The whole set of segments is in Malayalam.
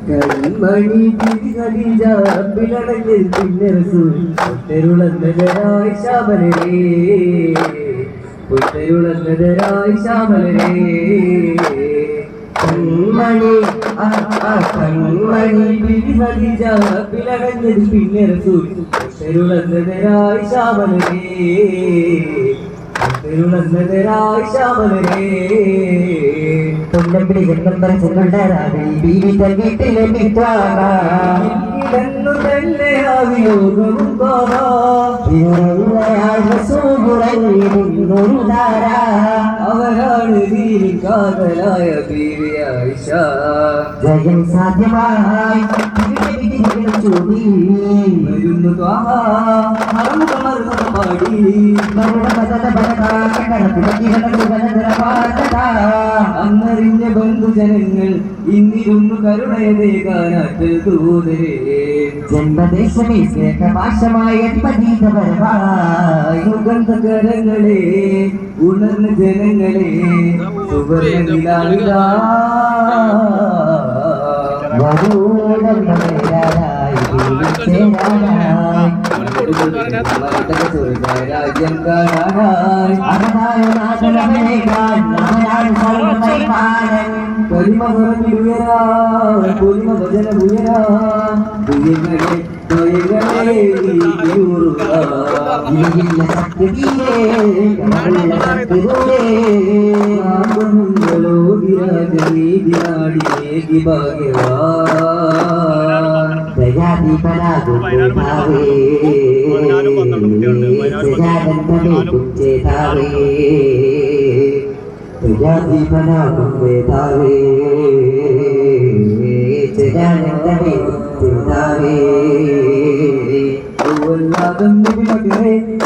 കൺമണി തിരികടിജ പിളടങ്ങിൽ പിന്നരസു തെരുളന്നതരായി ശാമലരേ പുത്തരുളന്നതരായി ശാമലരേ കൺമണി കൺമണി തിരികടിജ പിളടങ്ങിൽ പിന്നരസു തെരുളന്നതരായി ശാമലരേ തെരുളന്നതരായി ശാമലരേ ജന്മം ചെന്നുണ്ട രാവിൽ ബീവി വീട്ടിലെ മിത്രാണ് ഇടന്നു തന്നെ ആവിയോഗവും കാണാ അവരാണ് വീരി കാതലായ ബീവി ആയിഷ ജയം സാധ്യമായി വരുന്നു ത്വാഹ മറന്നു പാടി അന്നറിഞ്ഞ ബന്ധുജനങ്ങൾ ഇന്നിരുന്നു കരുണയതേകാനാറ്റൽ ദൂതരേ. ജന്മദേശമേ സ്നേഹഭാഷമായ സുഗന്ധകരങ്ങളെ ഉണർന്ന ജനങ്ങളെ സുവർണിലാളിതാ രാജ്യം കാണാനായി പൊലിമ പറഞ്ഞുയരാ പൊലിമ ഭജന ഉയരാ. ഉയങ്ങളെ ഉയങ്ങളെ ോ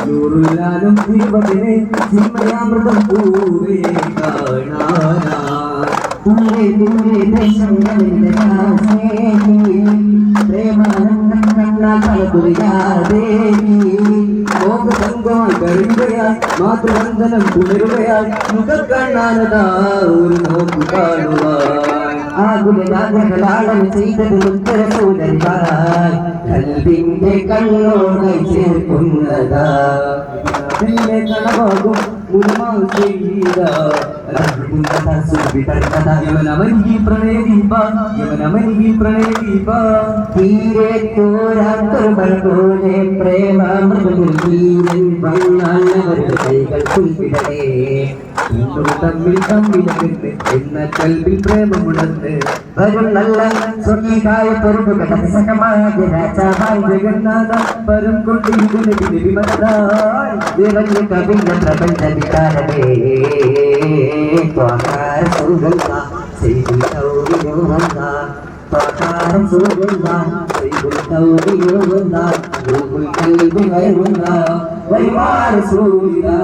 നൂറുല്ലാലും തിരുവതിനെ സിംഹയാമൃതം പൂവേ കാണാനാ. മോഹഭംഗമായി കരുതുകയാൽ മാതൃവന്ദനം പുണരുകയാൽ മുഖക്കണ്ണാനതാ ഒരു നോക്കു കാണുവാൻ. ആകുലാളം ചെയ്തത് ഉത്തരസൂരന്മാർ കൽവിന്റെ കണ്ണോട് ചേർക്കുന്നതാ. അതിലെ കണവാകും ഉന്മാൽ ചെയ്ത യവനവനികി പ്രണയദീപ യവനവനികി പ്രണയദീപ തീരെ തോരാത്തൊരുമൾ പോലെ പ്രേമാമൃതീരൻ വന്നവരുടെ കൈകൾ കുൽപ്പിടേ തമ്മിൽ തമ്മിലകന്ന് എന്ന കൽവിൽ പ്രേമമുണർന്ന് വരും നല്ല സ്വകീകായ പൊറുപുകൾ സകമായ രാജാവായി ജഗന്നാഥ പരം കൊണ്ടിരിക്കുന്ന വിമതായി നിറഞ്ഞ കവിഞ്ഞ പ്രപഞ്ച വികാരമേ సూర్యుడా శ్రీ గౌరీయోగ ప్రకారం సూర్యుడా శ్రీ గౌరీయోగ గోకుల్ కల్వి వైరుందా వైవార సూర్యుడా